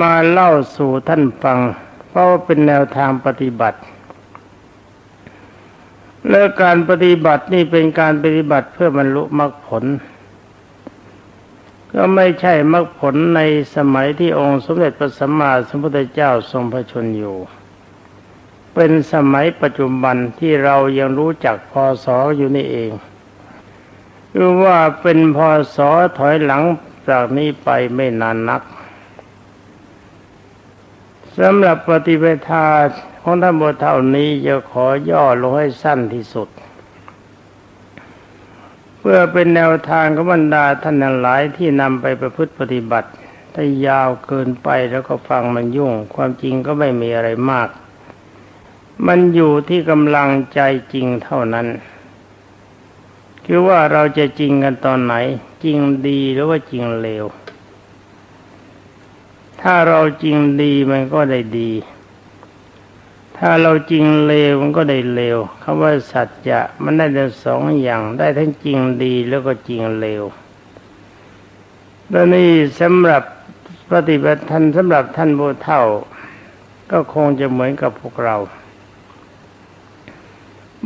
มาเล่าสู่ท่านฟัง เพราะว่าเป็นแนวทางปฏิบัติ และการปฏิบัตินี่เป็นการปฏิบัติเพื่อบรรลุมรรคผล ก็ไม่ใช่มรรคผลในสมัยที่องค์สมเด็จพระสัมมาสัมพุทธเจ้าทรงพระชนอยู่ เป็นสมัยปัจจุบันที่เรายังรู้จักพศอยู่นี่เองคือว่าเป็นพศถอยหลัง จากนี้ไปไม่นานนักสำหรับปฏิเวทาของท่านบทเท่านี้จะขอย่อลงให้สั้นที่สุด เพื่อเป็นแนวทางของบรรดาท่านหลายที่นำไปประพฤติปฏิบัติ ถ้ายาวเกินไปแล้วก็ฟังมันยุ่ง ความจริงก็ไม่มีอะไรมาก มันอยู่ที่กำลังใจจริงเท่านั้น คือว่าเราจะจริงกันตอนไหน จริงดีหรือว่าจริงเลว ถ้าเราจริงดีมันก็ได้ดี ถ้าเราจริงเลวมันก็ได้เลวคำว่าสัจจะมันได้ทั้งสองอย่างได้ทั้งจริงดีแล้วก็จริงเลวแล้วนี่สำหรับปฏิบัติท่านสำหรับท่านโบเท่า ก็คงจะเหมือนกับพวกเรา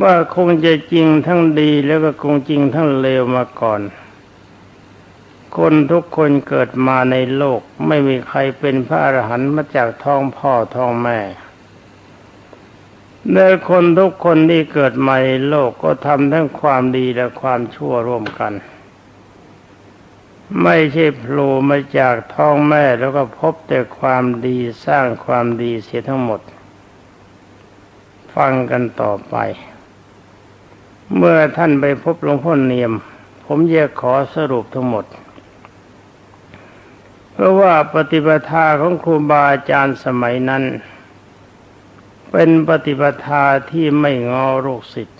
ว่าคงจะจริงทั้งดีแล้วก็คงจริงทั้งเลวมาก่อน คนทุกคนเกิดมาในโลกไม่มีใครเป็นพระอรหันต์มาจากท้องพ่อท้องแม่ในคนทุกคนที่เกิดมาในโลกก็ทำทั้งความดีและความชั่วร่วมกัน ไม่ใช่โผล่มาจากท้องแม่แล้วก็พบแต่ความดีสร้างความดีเสียทั้งหมด ฟังกันต่อไป เมื่อท่านไปพบหลวงพ่อเนียม ผมจะขอสรุปทั้งหมด เพราะว่าปฏิปทาของครูบาอาจารย์สมัยนั้น เป็นปฏิปทาที่ไม่งอโรคสิทธิ์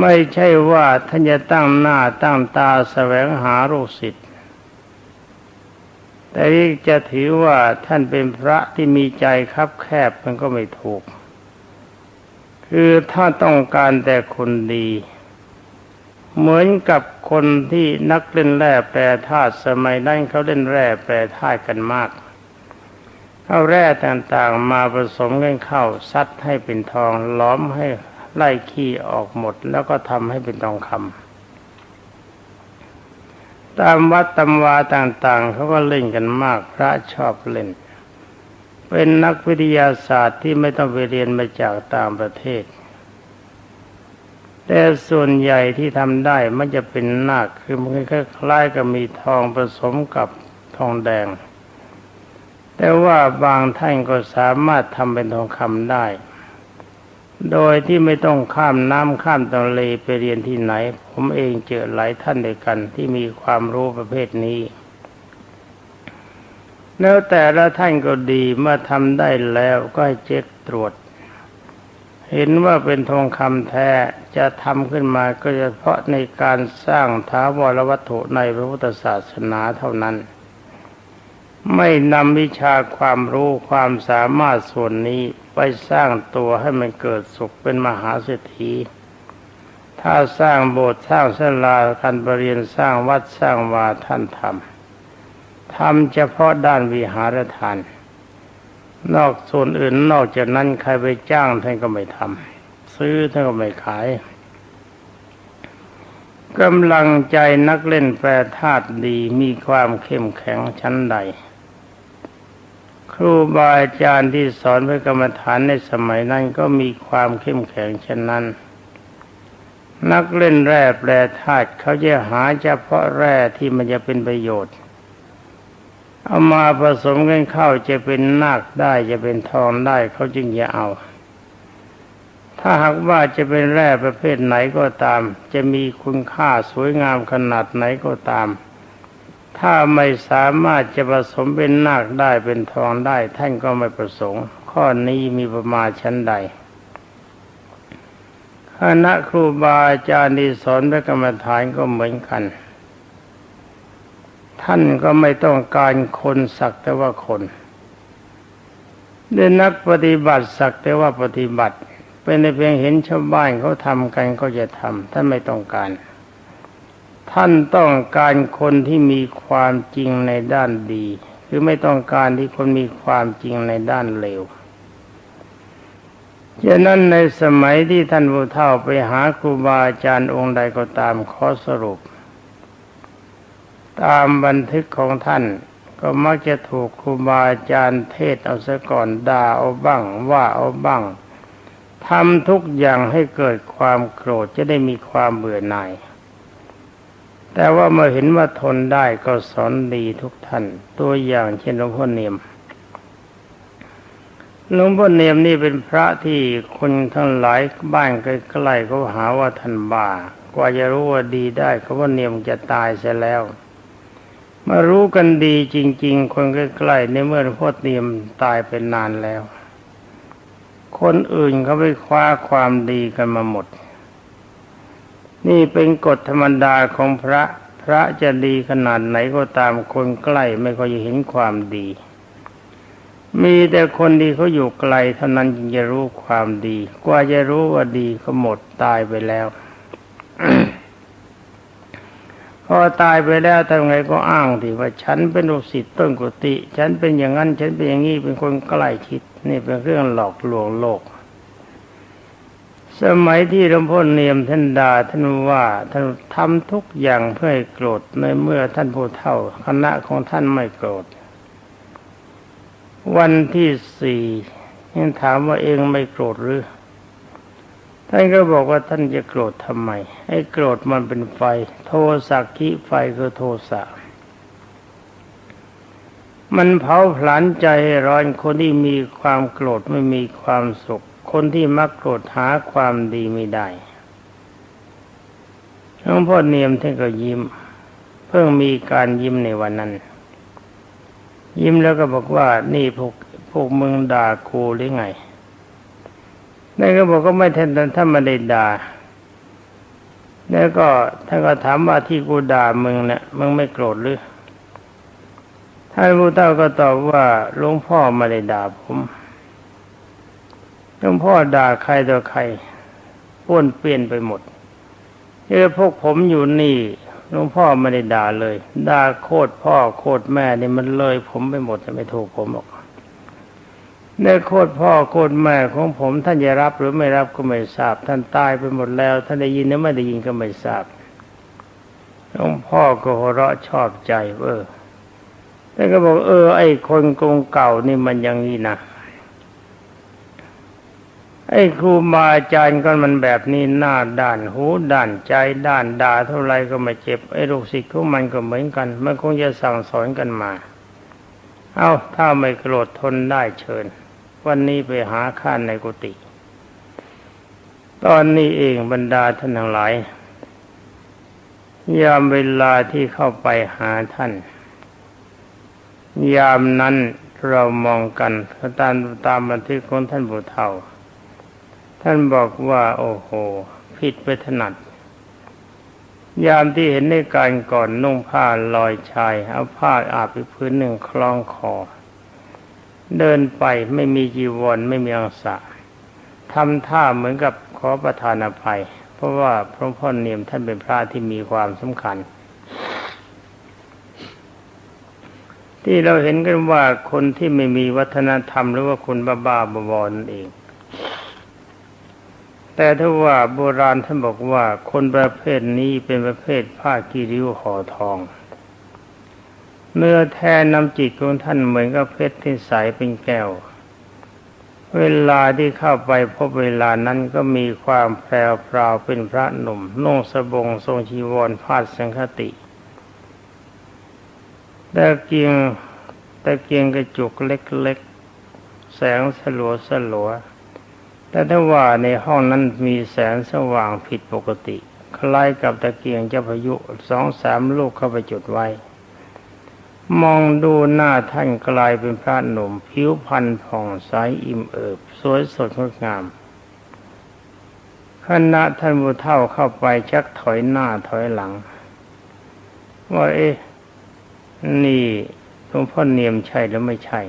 ไม่ใช่ว่าท่านจะตั้งหน้าตั้งตาแสวงหาโรคสิทธิ์แต่จะถือว่าท่านเป็นพระที่มีใจคับแคบมันก็ไม่ถูก คือถ้าต้องการแต่คนดี เหมือนกับคนที่นักเล่นแร่แปรธาตุสมัยนั้นเขาเล่นแร่แปรธาตุกันมากเอาแร่ต่างๆ มาผสมกันเข้าซัดให้เป็นทองล้อมให้ไล่ขี้ออกหมด แล้วก็ทำให้เป็นทองคำตามวัดตำวาต่างๆเขาก็เล่นกันมาก พระชอบเล่น เป็นนักวิทยาศาสตร์ที่ไม่ต้องไปเรียนมาจากต่างประเทศ แต่ส่วนใหญ่ที่ทำได้มันจะเป็นนาคคือมันคล้ายๆกับมีทองผสมกับทองแดง แต่ว่าบางท่านก็สามารถทำเป็นทองคำได้ โดยที่ไม่ต้องข้ามน้ำข้ามทะเลไปเรียนที่ไหน ผมเองเจอหลายท่านด้วยกันที่มีความรู้ประเภทนี้ แล้วแต่ละท่านก็ดีเมื่อทำได้แล้วก็ให้เช็คตรวจ เห็นว่าเป็นทองคำแท้จะทำขึ้นมาก็เฉพาะในการสร้างท้าวรวัตถุในพระพุทธศาสนาเท่านั้น ไม่นำวิชาความรู้ความสามารถส่วนนี้ไปสร้างตัวให้มันเกิดสุขเป็นมหาเศรษฐีถ้าสร้างโบสถ์สร้างศาลาคันบริเรียนสร้างวัดสร้างวาท่านทำ ทำเฉพาะด้านวิหารทาน นอกส่วนอื่นนอกจากนั้นใครไปจ้างท่านก็ไม่ทำซื้อท่านก็ไม่ขายกำลังใจนักเล่นแปรธาตุดีมีความเข้มแข็งชั้นใด ครูบาอาจารย์ที่สอนพระกรรมฐานในสมัยนั้นก็มีความเข้มแข็งเช่นนั้น นักเล่นแร่แปรธาตุเขาจะหาเฉพาะแร่ที่มันจะเป็นประโยชน์ เอามาผสมกันเข้าจะเป็นนาคได้จะเป็นทองได้เขาจึงจะเอา ถ้าหากว่าจะเป็นแร่ประเภทไหนก็ตาม จะมีคุณค่าสวยงามขนาดไหนก็ตาม ถ้าไม่สามารถจะผสมเป็นนาคได้เป็นทองได้ ท่านก็ไม่ประสงค์ ข้อนี้มีประมาณชั้นใดคณะครูบาอาจารย์ที่สอนพระกรรมฐานก็เหมือนกัน ท่านก็ไม่ต้องการคนสักแต่ว่าคนเดินนักปฏิบัติสักแต่ว่าปฏิบัติ เป็นเพียงเห็นชาวบ้านเขาทำกันก็จะทำท่านไม่ต้องการ ท่านต้องการคนที่มีความจริงในด้านดีหรือไม่ต้องการที่คนมีความจริงในด้านเลวฉะนั้นในสมัยที่ท่านผู้เฒ่าไปหาครูบาอาจารย์องค์ใดก็ตามขอสรุป ตามบันทึกของท่าน ก็มักจะถูกครูบาอาจารย์เทศเอาซะก่อนด่าเอาบ้าง ว่าเอาบ้างทำทุกอย่างให้เกิดความโกรธจะได้มีความเบื่อหน่าย แต่ว่าเมื่อเห็นว่าทนได้ก็สอนดีทุกท่าน ตัวอย่างเช่นหลวงพ่อเนียมหลวงพ่อเนียมนี่เป็นพระที่คนทั้งหลายบ้านใกล้ๆเขาหาว่าท่านบ้ากว่าจะรู้ว่าดีได้เขาว่าเนียมจะตายเสียแล้ว มารู้กันดีจริง ๆ คนใกล้ๆในเมื่อพ่อเนียมตายเป็นนานแล้ว คนอื่นเขาไปคว้าความดีกันมาหมด นี่เป็นกฎธรรมดาของพระพระจะดีขนาดไหนก็ตามคนใกล้ไม่ค่อยเห็นความดี มีแต่คนดีเขาอยู่ไกลเท่านั้นจึงจะรู้ความดี กว่าจะรู้ว่าดีเขาหมดตายไปแล้ว พอตายไปแล้วทำไงก็อ้างที่ว่าฉันเป็นลูกศิษย์ต้นกุฏิฉันเป็นอย่างนั้น ฉันเป็นอย่างนี้เป็นคนใกล้ชิด นี่เป็นเรื่องหลอกลวงโลก สมัยที่หลวงพ่อเนียมท่านดาท่านว่าท่านทำทุกอย่างเพื่อให้โกรธในเมื่อท่านผู้เฒ่าคณะของท่านไม่โกรธ วันที่สี่ยังถามว่าเองไม่โกรธหรือท่านก็บอกว่าท่านจะโกรธทำไมให้โกรธมันเป็นไฟ โทสักขิไฟคือโทสะมันเผาผลาญใจร้อนคนที่มีความโกรธไม่มีความสุข คนที่มักโกรธหาความดีไม่ได้หลวงพ่อเนียมท่านก็ยิ้ม เพิ่งมีการยิ้มในวันนั้น ยิ้มแล้วก็บอกว่านี่พวกพวกมึงด่ากูหรือไงนั่นก็บอกก็ไม่ท่านท่านมาได้ด่า แล้วก็ท่านก็ถามว่าที่กูด่ามึงเนี่ยมึงไม่โกรธหรือท่านผู้เฒ่าก็ตอบว่าหลวงพ่อไม่ได้ด่าผมหลวงพ่อด่าใครต่อใครป้วนเปลี่ยนไปหมดเออพวกผมอยู่นี่หลวงพ่อไม่ได้ด่าเลยด่าโคตรพ่อโคตรแม่นี่มันเลย ผมไปหมดจะไม่ถูกผมหรอก ในโคตรพ่อโคตรแม่ของผม ท่านจะรับหรือไม่รับก็ไม่ทราบ ท่านตายไปหมดแล้ว ท่านได้ยินหรือไม่ได้ยินก็ไม่ทราบหลวงพ่อก็หัวเราะชอบใจเออแต่ก็บอกเออ ไอ้คนกงเก่านี่มันย่างนี้นะไอ้ครูบาอาจารย์ก็มันแบบนี้หน้าด้านหูด้านใจด้านด่าเท่าไรก็ไม่เจ็บไอ้ลูกศิษย์ของมันก็เหมือนกัน มันคงจะสั่งสอนกันมา เอ้าถ้าไม่โกรธทนได้เชิญ วันนี้ไปหาข้านในกุฏิตอนนี้เองบรรดาท่านทั้งหลาย ยามเวลาที่เข้าไปหาท่าน ยามนั้นเรามองกันตามตามบันทึกของท่านบุเฒ่าท่านบอกว่า โอ้โห ผิดไปถนัด ยามที่เห็นในการก่อนนุ่งผ้าลอยชาย เอาผ้าอาบไปพื้นหนึ่งคล้องคอ เดินไปไม่มีจีวรไม่มีอังสะทำท่าเหมือนกับขอประทานอภัย เพราะว่าพระพ่อเนียมท่านเป็นพระที่มีความสำคัญ ที่เราเห็นกันว่าคนที่ไม่มีวัฒนธรรมหรือว่าคนบ้าๆบอๆนั่นเอง แต่ถ้าว่าโบราณท่านบอกว่าคนประเภทนี้เป็นประเภทผ้ากีริ้วห่อทอง เนื้อแท้น้ำจิตของท่านเหมือนกับเพชรที่ใสเป็นแก้ว เวลาที่เข้าไปพบเวลานั้นก็มีความแพรวพราวเป็นพระหนุ่มนุ่งสบงทรงชีวรพาดสังคติตะเกียงตะเกียงกระจุกเล็กๆ แสงสลัวสลัวแต่ถ้าว่าในห้องนั้นมีแสงสว่างผิดปกติ คล้ายกับตะเกียงเจ้าพายุสองสามลูกเข้าไปจุดไว้ มองดูหน้าท่านกลายเป็นพระหนุ่ม ผิวพรรณผ่องใสอิ่มเอิบ สวยสดงดงามคณะท่านบุเท่าเข้าไปชักถอยหน้าถอยหลัง ว่าเอ๊ะนี่หลวงพ่อเนียมใช่หรือไม่ใช่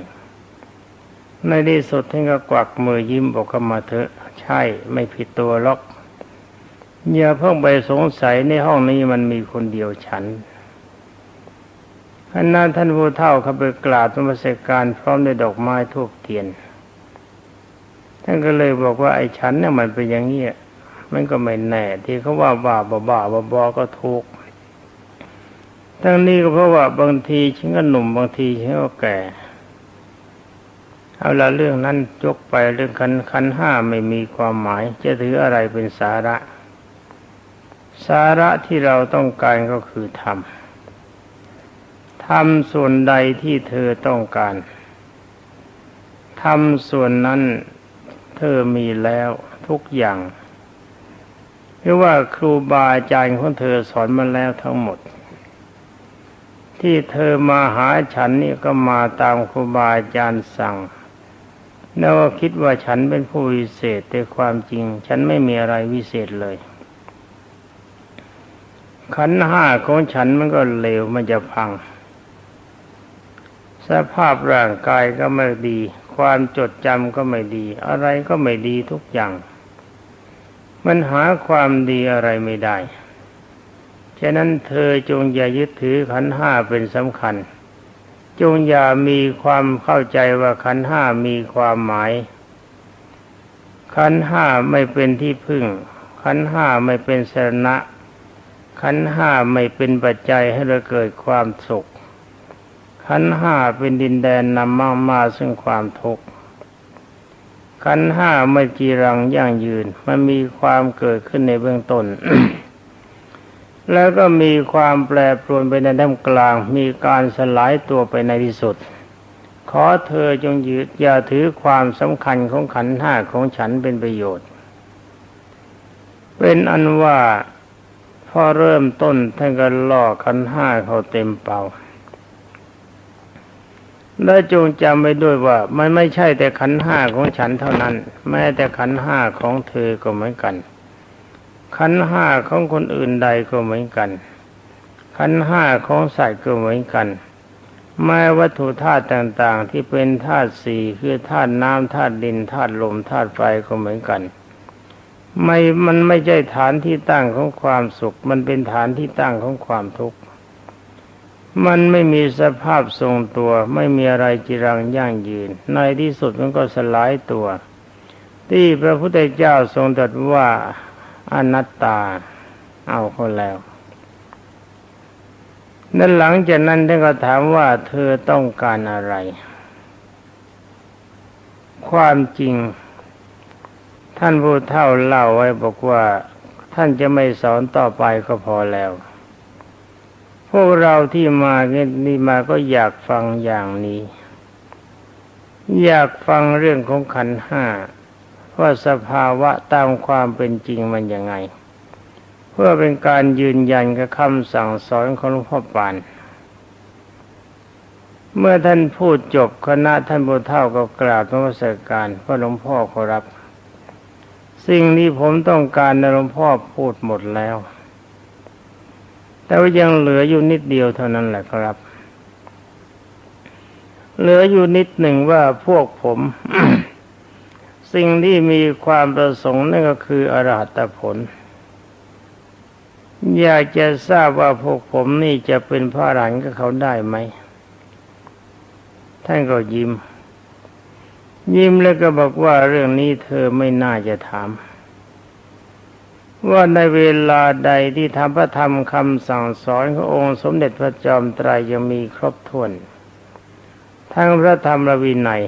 ในที่สุดท่านก็กวักมือยิ้มบอกกันมาเถอะใช่ไม่ผิดตัวล็อกอย่าเพิ่งไปสงสัยในห้องนี้มันมีคนเดียวฉัน ขณะท่านผู้เฒ่าเข้าไปกราบธรรมสการพร้อมด้วยดอกไม้ทูบเทียน ท่านก็เลยบอกว่าไอ้ฉันเนี่ยมันเป็นอย่างนี้มันก็ไม่แน่ ที่เขาว่าบ้าบ้าบ้าบ้าบอก็ถูกทั้งนี้ก็เพราะว่าบางทีฉันก็หนุ่มบางทีฉันก็แก่เอาละเรื่องนั้นยกไปเรื่องคันคันห้าไม่มีความหมาย จะถืออะไรเป็นสาระ สาระที่เราต้องการก็คือธรรม ทำส่วนใดที่เธอต้องการทำส่วนนั้นเธอมีแล้วทุกอย่างหรือว่าครูบาอาจารย์ของเธอสอนมาแล้วทั้งหมด ที่เธอมาหาฉันนี่ก็มาตามครูบาอาจารย์สั่งแล้วก็คิดว่าฉันเป็นผู้วิเศษแต่ความจริง ฉันไม่มีอะไรวิเศษเลย ขันห้าของฉันมันก็เลวมันจะพัง สภาพร่างกายก็ไม่ดี ความจดจำก็ไม่ดี อะไรก็ไม่ดีทุกอย่าง มันหาความดีอะไรไม่ได้ ฉะนั้นเธอจงอย่ายึดถือขันห้าเป็นสำคัญ จงอย่ามีความเข้าใจว่าขันห้ามีความหมาย ขันห้าไม่เป็นที่พึ่ง ขันห้าไม่เป็นสรณะขันห้าไม่เป็นปัจจัยให้เราเกิดความสุข ขันห้าเป็นดินแดนนำมามาซึ่งความทุกข์ขันห้าไม่จีรังยั่งยืน มันมีความเกิดขึ้นในเบื้องต้น แล้วก็มีความแปรปรวนไปในด้านกลาง มีการสลายตัวไปในที่สุด ขอเธอจงยืดอย่าถือความสำคัญของขันห้าของฉันเป็นประโยชน์ เป็นอันว่าพอเริ่มต้นท่านก็ล่อขันห้าเขาเต็มเป่า และจงจำไว้ด้วยว่ามันไม่ใช่แต่ขันห้าของฉันเท่านั้น แม้แต่ขันห้าของเธอก็เหมือนกัน ขันห้าของคนอื่นใดก็เหมือนกัน ขันห้าของสัตว์ก็เหมือนกันแม้วัตถุธาตุต่างๆ ที่เป็นธาตุสี่คือธาตุน้ำธาตุดินธาตุลมธาตุไฟก็เหมือนกัน ไม่มันไม่ใช่ฐานที่ตั้งของความสุข มันเป็นฐานที่ตั้งของความทุกข์ มันไม่มีสภาพทรงตัว ไม่มีอะไรจีรังยั่งยืน ในที่สุดมันก็สลายตัว ที่พระพุทธเจ้าทรงตรัสว่าอนัตตา เอาคนแล้วนั่นหลังจากนั้นท่านก็ถามว่าเธอต้องการอะไร ความจริง ท่านผู้เฒ่าเล่าไว้บอกว่า ท่านจะไม่สอนต่อไปก็พอแล้ว พวกเราที่มาเนี่มาก็อยากฟังอย่างนี้ อยากฟังเรื่องของขันห้าว่าสภาวะตามความเป็นจริงมันยังไง เพื่อเป็นการยืนยันกับคำสั่งสอนของหลวงพ่อปานเมื่อท่านพูดจบคณะท่านบุเท่าก็กราบนมัสการพระหลวงพ่อขอรับ สิ่งที่ผมต้องการในหลวงพ่อพูดหมดแล้ว แต่ว่ายังเหลืออยู่นิดเดียวเท่านั้นแหละครับ เหลืออยู่นิดหนึ่งว่าพวกผม สิ่งที่มีความประสงค์นั่นก็คืออรหัตผล อยากจะทราบว่าพวกผมนี่จะเป็นพระอรหันต์กับเขาได้ไหม ท่านก็ยิ้ม ยิ้มแล้วก็บอกว่าเรื่องนี้เธอไม่น่าจะถาม ว่าในเวลาใดที่ทำพระธรรมคำสั่งสอนขององค์สมเด็จพระจอมไตรยยังมีครบถ้วน ทั้งพระธรรมและวินัย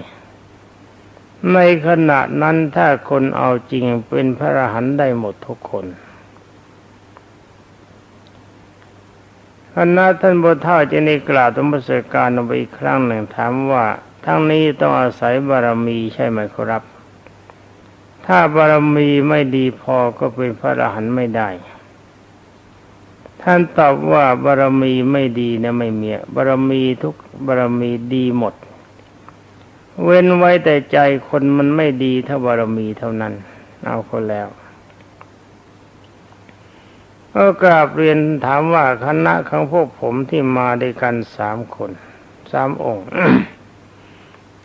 ในขณะนั้นถ้าคนเอาจริงเป็นพระอรหันต์ได้หมดทุกคนคณะท่านบทเท่าจะในกล่าวธรรมสการลงไปอีกครั้งหนึ่งถามว่า ทั้งนี้ต้องอาศัยบารมีใช่ไหมครับ ถ้าบารมีไม่ดีพอก็เป็นพระอรหันต์ไม่ได้ ท่านตอบว่าบารมีไม่ดีนะไม่เมียบารมีทุกบารมีดีหมด เว้นไว้แต่ใจคนมันไม่ดีเท่าบารมีเท่านั้น เอาคนแล้วก็กราบเรียนถามว่าคณะของพวกผมที่มาด้วยกันสามคนสามองค์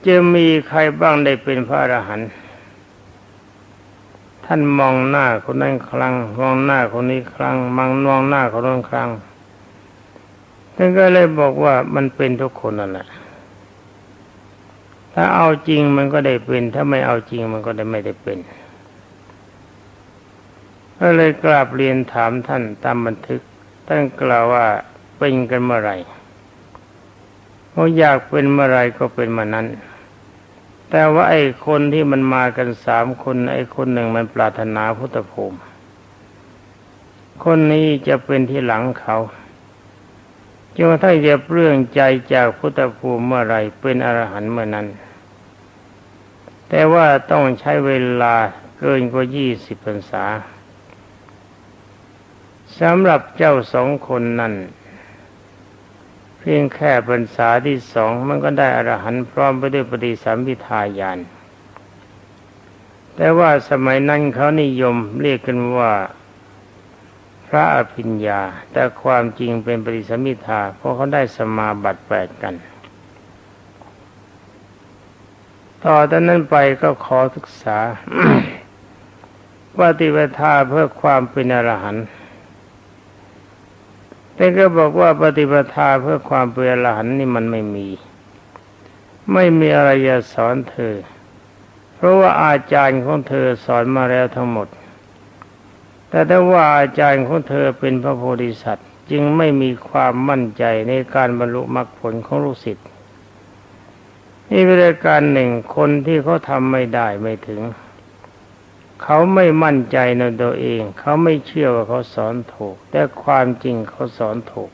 จะมีใครบ้างได้เป็นพระอรหันต์ ท่านมองหน้าคนนั้นครั้งมองหน้าคนนี้ครั้งมังมองหน้าคนนั้นครั้งท่านก็เลยบอกว่ามันเป็นทุกคนนั่นแหละถ้าเอาจริงมันก็ได้เป็น ถ้าไม่เอาจริงมันก็ได้ไม่ได้เป็นก็เลยกราบเรียนถามท่านตามบันทึกท่านกล่าวว่าเป็นกันเมื่อไหร่เขาอยากเป็นเมื่อไรก็เป็นมานั้น แต่ว่าไอ้คนที่มันมากันสามคนไอ้คนหนึ่งมันปรารถนาพุทธภูมิ คนนี้จะเป็นที่หลังเขาจนถ้าจะเปลื้องใจจากพุทธภูมิเมื่อไรเป็นอรหันต์เมื่อนั้น แต่ว่าต้องใช้เวลาเกินกว่ายี่สิบพรรษาสำหรับเจ้าสองคนนั้น พียงแค่พรรษาที่สองมันก็ได้อรหันต์พร้อมไปด้วยปฏิสัมพิทายานแต่ว่าสมัยนั้นเขานิยมเรียกกันว่าพระอภิญญา แต่ความจริงเป็นปฏิสัมพิทาเพราะเขาได้สมาบัติแปดกัน ต่อจากนั้นไปก็ขอศึกษาปฏิปทาเพื่อความเป็นอรหันต์ แต่ก็บอกว่าปฏิปทาเพื่อความเป็นอรหันต์นี่มันไม่มี ไม่มีอะไรจะสอนเธอ เพราะว่าอาจารย์ของเธอสอนมาแล้วทั้งหมด แต่ถ้าว่าอาจารย์ของเธอเป็นพระโพธิสัตว์ จึงไม่มีความมั่นใจในการบรรลุมรรคผลของลูกศิษย์นี่เป็นการหนึ่งคนที่เขาทำไม่ได้ไม่ถึง เขาไม่มั่นใจในตัวเอง เขาไม่เชื่อว่าเขาสอนถูก แต่ความจริงเขาสอนถูก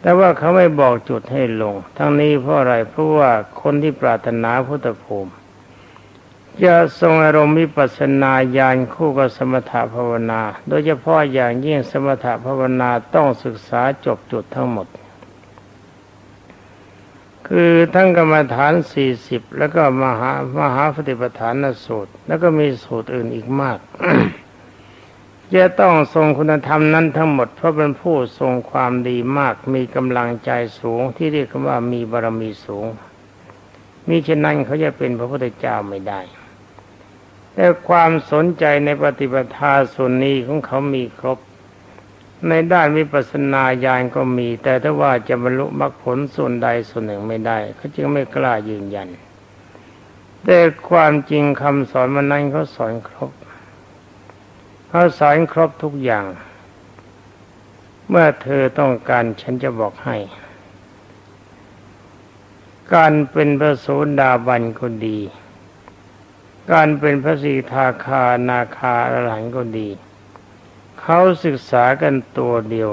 แต่ว่าเขาไม่บอกจุดให้ลง ทั้งนี้เพราะอะไรเพราะว่าคนที่ปรารถนาพุทธภูมิจะทรงอารมณ์วิปัสสนาญาณคู่กับสมถภาวนา โดยเฉพาะอย่างยิ่งสมถภาวนาต้องศึกษาจบจุดทั้งหมด คือทั้งกรรมฐานสี่สิบแล้วก็มหามหาปฏิปทานสูตร แล้วก็มีสูตรอื่นอีกมากจะต้องทรงคุณธรรมนั้นทั้งหมดเพราะเป็นผู้ทรงความดีมาก มีกำลังใจสูงที่เรียกว่ามีบารมีสูงมิฉะนั้นเขาจะเป็นพระพุทธเจ้าไม่ได้ แต่ความสนใจในปฏิปทาส่วนนี้ของเขามีครบ ในด้านวิปัสสนาญาณก็มี แต่ถ้าว่าจะบรรลุมรรคผลส่วนใดส่วนหนึ่งไม่ได้เขาจึงไม่กล้ายืนยัน แต่ความจริงคำสอนมันนั้นเขาสอนครบเขาสอนครบทุกอย่าง เมื่อเธอต้องการฉันจะบอกให้ การเป็นพระโสดาบันก็ดี การเป็นพระสีทาคานาคาอรหันก็ดี เขาศึกษากันตัวเดียว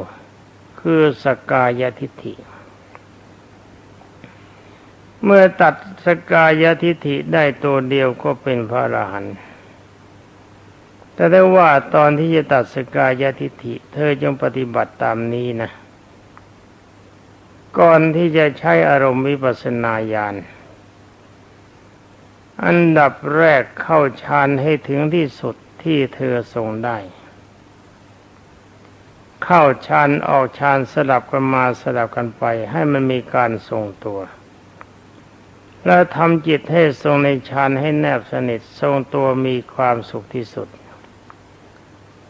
คือสกายทิฏฐิ เมื่อตัดสกายทิฏฐิได้ตัวเดียวก็เป็นพระอรหันต์แต่ได้ว่าตอนที่จะตัดสกกายทิฏฐิ เธอจงปฏิบัติตามนี้นะ ก่อนที่จะใช้อารมณ์วิปัสสนาญาณอันดับแรกเข้าฌานให้ถึงที่สุดที่เธอทรงได้ เข้าฌานออกฌานสลับกันมาสลับกันไป ให้มันมีการทรงตัว แล้วทำจิตให้ทรงในฌานให้แนบสนิททรงตัวมีความสุขที่สุด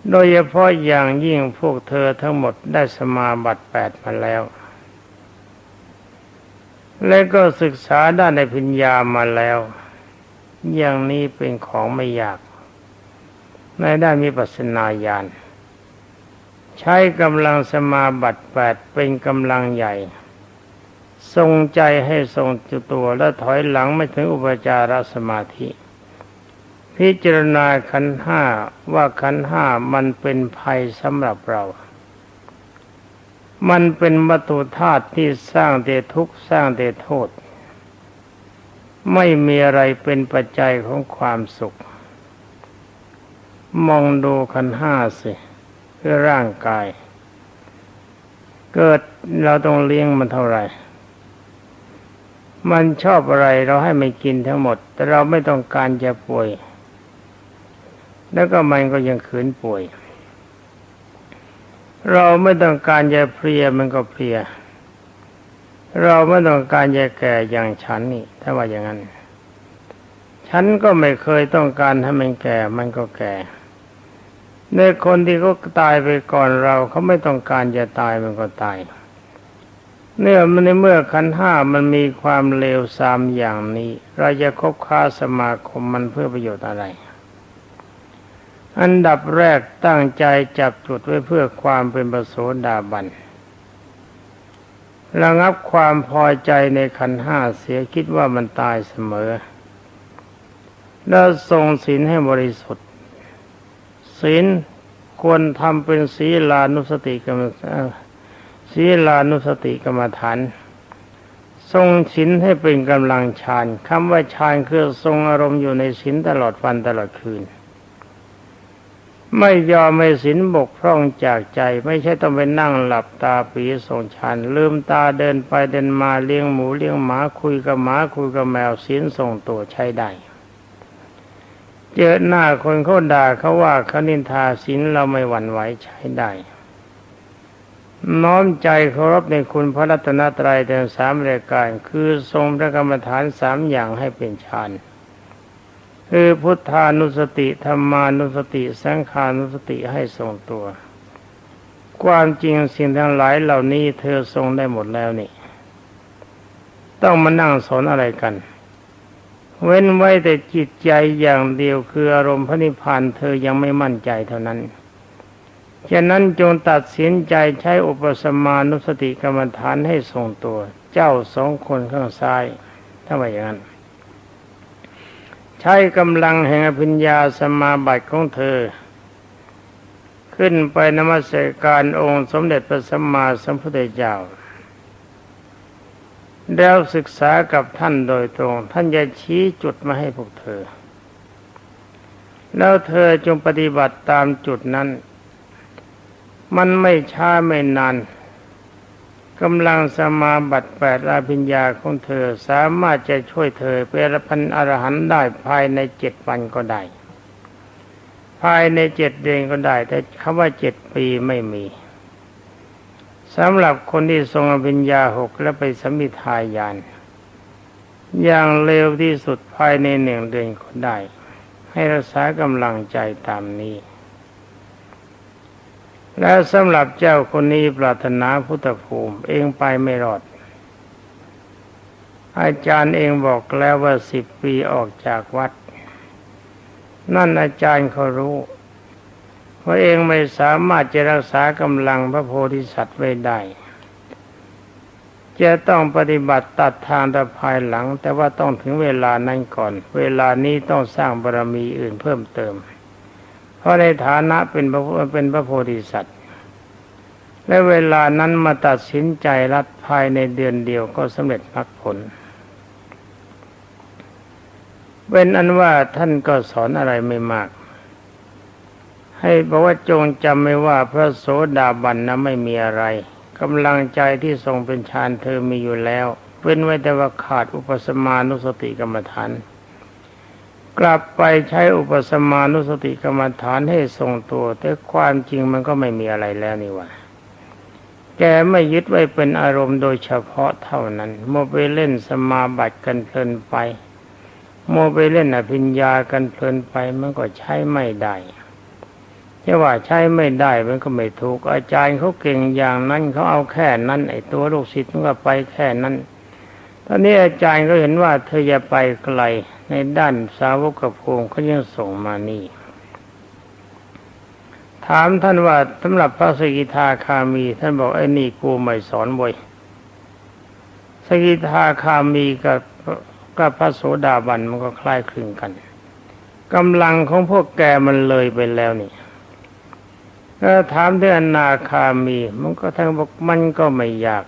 โดยเฉพาะอย่างยิ่งพวกเธอทั้งหมดได้สมาบัติแปดมาแล้ว และก็ศึกษาด้านในพิญญามาแล้ว อย่างนี้เป็นของไม่ยาก ในด้านมีปัสนาญาณ ใช้กำลังสมาบัติแปดเป็นกำลังใหญ่ ทรงใจให้ทรงจุตัวและถอยหลังไม่ถึงอุปจารสมาธิ พิจารณาขันห้าว่าขันห้ามันเป็นภัยสำหรับเรา มันเป็นวัตถุธาตุที่สร้างแต่ทุกข์สร้างแต่โทษ ไม่มีอะไรเป็นปัจจัยของความสุข มองดูขันห้าสิ คือร่างกาย เกิดเราต้องเลี้ยงมันเท่าไหร่ มันชอบอะไรเราให้มันกินทั้งหมด แต่เราไม่ต้องการจะป่วย แล้วก็มันก็ยังขืนป่วย เราไม่ต้องการจะเพลียมันก็เพลีย เราไม่ต้องการจะแก่อย่างฉันนี่ ถ้าว่าอย่างนั้น ฉันก็ไม่เคยต้องการให้มันแก่ มันก็แก่ ในคนที่เขาตายไปก่อนเราเขาไม่ต้องการจะตายมันก็ตายเนื่อมันในเมื่อขันห้ามันมีความเลวทรามอย่างนี้ เราจะคบค้าสมาคมมันเพื่อประโยชน์อะไร อันดับแรกตั้งใจจับจุดไว้เพื่อความเป็นประโสดาบันระงับความพอใจในขันห้าเสียคิดว่ามันตายเสมอ แล้วทรงศีลให้บริสุทธิ ศีลควรทำเป็นศีลานุสติกรรมศีลานุสติกรรมฐาน ทรงศีลให้เป็นกำลังฌานคำว่าฌานคือทรงอารมณ์อยู่ในศีลตลอดวันตลอดคืน ไม่ยอมไม่ศีลบกพร่องจากใจ ไม่ใช่ต้องไปนั่งหลับตาปีทรงฌานลืมตาเดินไปเดินมาเลี้ยงหมูเลี้ยงหมาคุยกับหมาคุยกับแมวศีลทรงตัวใช้ได้ เจอหน้าคนเขาด่าเขาว่าเขานินทาศีลเราไม่หวั่นไหวใช้ได้ น้อมใจเคารพในคุณพระรัตนตรัยทั้งสามรายการ คือทรงพระกรรมฐานสามอย่างให้เป็นฌานคือพุทธานุสติธรรมานุสติ สังขานุสติให้ทรงตัว ความจริงสิ่งทั้งหลายเหล่านี้เธอทรงได้หมดแล้วนี่ ต้องมานั่งสอนอะไรกัน เว้นไว้แต่จิตใจอย่างเดียวคืออารมณ์พระนิพพานเธอยังไม่มั่นใจเท่านั้น ฉะนั้นจงตัดสินใจใช้อุปสมานุสติกรรมฐานให้ทรงตัว เจ้าสองคนข้างซ้ายถ้าว่อย่างนั้น ใช้กำลังแห่งอภิญญาสมาบัติของเธอ ขึ้นไปนมัสการองค์สมเด็จพระสัมมาสัมพุทธเจ้า แล้วศึกษากับท่านโดยตรง ท่านจะชี้จุดมาให้พวกเธอ แล้วเธอจงปฏิบัติตามจุดนั้น มันไม่ช้าไม่นานกำลังสมาบัติแปดอาภิญญาของเธอสามารถจะช่วยเธอเป็นพันอรหันต์ได้ภายในเจ็ดวันก็ได้ ภายในเจ็ดเดือนก็ได้ แต่คำว่าเจ็ดปีไม่มี สำหรับคนที่ทรงอภิญญาหกและไปสมิทายาน อย่างเร็วที่สุดภายในหนึ่งเดือนก็ได้ ให้รักษากำลังใจตามนี้ แล้วสำหรับเจ้าคนนี้ปรารถนาพุทธภูมิเองไปไม่รอด อาจารย์เองบอกแล้วว่าสิบปีออกจากวัด นั่นอาจารย์เขารู้ เพราะเองไม่สามารถจะรักษากำลังพระโพธิสัตว์ไว้ได้ จะต้องปฏิบัติตัดทางแต่ภายหลัง แต่ว่าต้องถึงเวลานั้นก่อน เวลานี้ต้องสร้างบารมีอื่นเพิ่มเติม เพราะในฐานะเป็นพระเป็นพระโพธิสัตว์และเวลานั้นมาตัดสินใจรัดภายในเดือนเดียวก็สำเร็จมรรคผลเป็นอันว่าท่านก็สอนอะไรไม่มาก ให้บอกว่าจงจำไม่ว่าพระโสดาบันนะไม่มีอะไรกำลังใจที่ทรงเป็นฌานเธอมีอยู่แล้วเว้นไว้แต่ว่าขาดอุปสมานุสติกรรมฐาน กลับไปใช้อุปสมานุสติกรรมฐานให้ทรงตัว แต่ความจริงมันก็ไม่มีอะไรแล้วนี่ว่าแกไม่ยึดไว้เป็นอารมณ์โดยเฉพาะเท่านั้นโมไปเล่นสมาบัติกันเพลินไปโมไปเล่นอภิญญากันเพลินไปมันก็ใช้ไม่ได้ จะว่าใช้ไม่ได้มันก็ไม่ถูก อาจารย์เขาเก่งอย่างนั้นเขาเอาแค่นั้นไอ้ตัวลูกศิษย์มันก็ไปแค่นั้นตอนนี้อาจารย์ก็เห็นว่าเธอจะไปไกลในด้านสาวกภูมิเขายังส่งมานี่ ถามท่านว่าสำหรับพระสกิทาคามี ท่านบอกไอ้นี่กูไม่สอนบ่อยสกิทาคามีกับกับพระโสดาบันมันก็คล้ายคลึงกันกำลังของพวกแกมันเลยไปแล้วนี่ ก็ถามถึงอนาคามี มันก็ทั้งบอกมันก็ไม่ยาก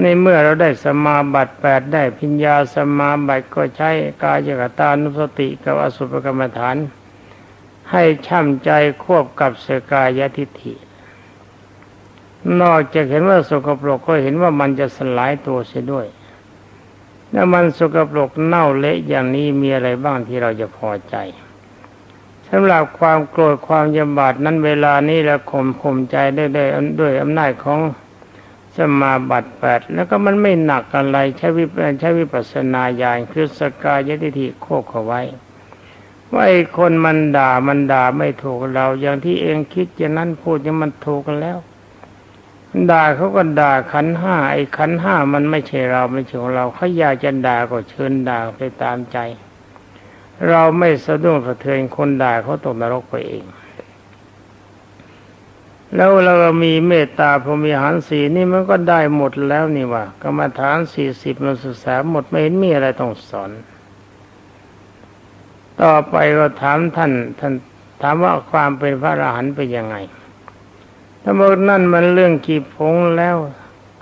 ในเมื่อเราได้สมาบัติแปดได้พิญญาสมาบัติก็ใช้กายกตานุสติกับอสุภกรรมฐาน ให้ช่ำใจควบกับสกายทิฏฐิ นอกจากเห็นว่าสกปรกก็เห็นว่ามันจะสลายตัวเสียด้วยแล้วมันสกปรกเน่าเละอย่างนี้มีอะไรบ้างที่เราจะพอใจ สำหรับความโกรธความยำบาดนั้นเวลานี้แล้วข่มข่มใจได้ได้ด้วยอำนาจของสมาบัติแปดแล้วก็มันไม่หนักอะไรใช้วิปใช้วิปัสนาญาณคือสกายทิฏฐิโคกเอาไว้ว่าไอ้คนมันด่ามันด่าไม่ถูกเรา อย่างที่เองคิดอย่างนั้นพูดอย่างมันถูกกันแล้วด่าเขาก็ด่าขันห้าไอ้ขันห้ามันไม่ใช่เราไม่ใช่ของเราเขาอยากจะด่าก็เชิญด่าไปตามใจ เราไม่สะดุ้งสะเทือนคนด่าเขาตกนรกไปเอง แล้วเราก็มีเมตตาพรมีหารสีนี่มันก็ได้หมดแล้วนี่ว่ากรรมฐานสี่สิบมันศึกษาหมดไม่เห็นมีอะไรต้องสอน ต่อไปก็ถามท่านท่านถามว่าความเป็นพระอรหันต์เป็นยังไงถ้าบอกนั่นมันเรื่องกีพงแล้ว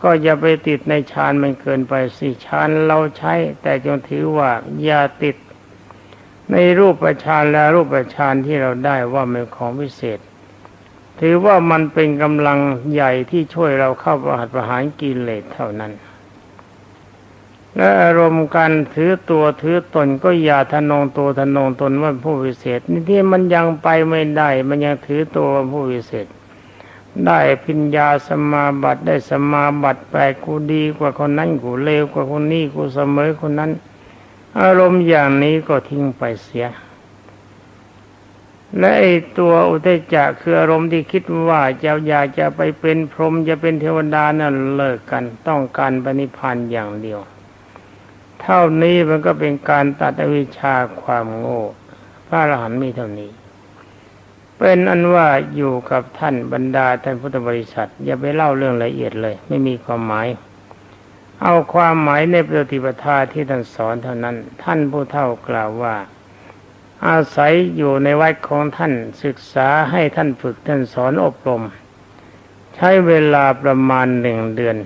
ก็อย่าไปติดในฌานมันเกินไปสิฌานเราใช้ แต่จงถือว่าอย่าติด ในรูปฌานและรูปฌานที่เราได้ว่าเป็นของพิเศษ ถือว่ามันเป็นกำลังใหญ่ที่ช่วยเราเข้าประหัตประหารกิเลสเท่านั้น และอารมณ์การถือตัวถือตนก็อย่าทะนงตัวทะนงตนว่าผู้วิเศษ นี่ที่มันยังไปไม่ได้ มันยังถือตัวว่าผู้วิเศษ ได้พิญญาสมาบัติได้สมาบัติแปลกูดีกว่าคนนั้นกูเลวกว่าคนนี้กูเสมอคนนั้น อารมณ์อย่างนี้ก็ทิ้งไปเสีย และไอ้ตัวอุเทจจะคืออารมณ์ที่คิดว่าจะอยากจะไปเป็นพรหมจะเป็นเทวดานั่นเลิกกันต้องการปณิพันธ์อย่างเดียว เท่านี้มันก็เป็นการตัดอวิชชาความโง่พระอรหันต์มีเท่านี้ เป็นอันว่าอยู่กับท่านบรรดาท่านพุทธบริษัท อย่าไปเล่าเรื่องละเอียดเลย ไม่มีความหมาย เอาความหมายในปฏิปทาที่ท่านสอนเท่านั้น ท่านผู้เท่ากล่าวว่า อาศัยอยู่ในวัดของท่านศึกษาให้ท่านฝึกท่านสอนอบรม ใช้เวลาประมาณหนึ่งเดือน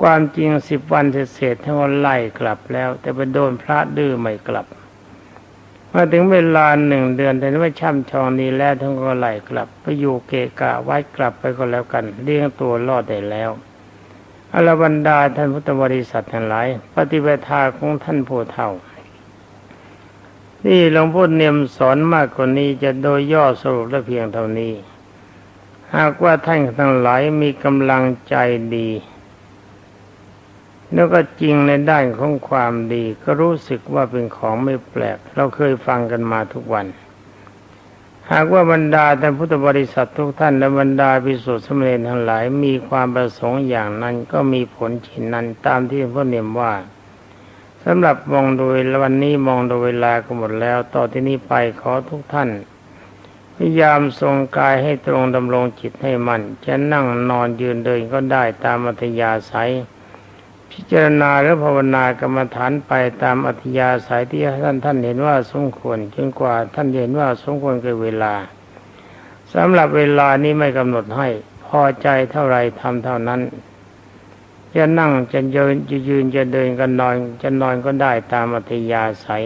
ความจริงสิบวันเศษๆท่านไล่กลับแล้ว แต่ไปโดนพระดื้อไม่กลับมาถึงเวลาหนึ่งเดือนแต่ว่าช่ำชองนี้แล้วท่านก็ไล่กลับ ไปอยู่เกะกะวัดกลับไปก็แล้วกันเลี้ยงตัวรอดได้แล้ว อรบรรดาท่านพุทธบริษัททั้งหลาย ปฏิปทาของท่านผู้เฒ่า นี่หลวงพ่อเนียมสอนมากกว่านี้จะโดยย่อสรุปและเพียงเท่านี้ หากว่าท่านทั้งหลายมีกำลังใจดี แล้วก็จริงในด้านของความดี ก็รู้สึกว่าเป็นของไม่แปลก เราเคยฟังกันมาทุกวัน หากว่าบรรดาท่านพุทธบริษัททุกท่านและบรรดาพิสุทธิ์สมเด็จทั้งหลายมีความประสงค์อย่างนั้นก็มีผลเช่นนั้นตามที่พ่อเนียมว่าสำหรับมองโดยวันนี้มองโดยเวลาก็หมดแล้ว ต่อที่นี้ไปขอทุกท่านพยายามทรงกายให้ตรงดำรงจิตให้มันจะนั่งนอนยืนเดินก็ได้ตามอัธยาศัย พิจารณาหรือภาวนากรรมฐานไปตามอัธยาศัยที่ท่านท่านเห็นว่าสมควรจนกว่าท่านเห็นว่าสมควรกับเวลาสำหรับเวลานี้ไม่กำหนดให้พอใจเท่าไรทำเท่านั้น จะนั่งจะยืนจะยืนจะเดินก็นอนจะนอนก็ได้ตามอัธยาศัย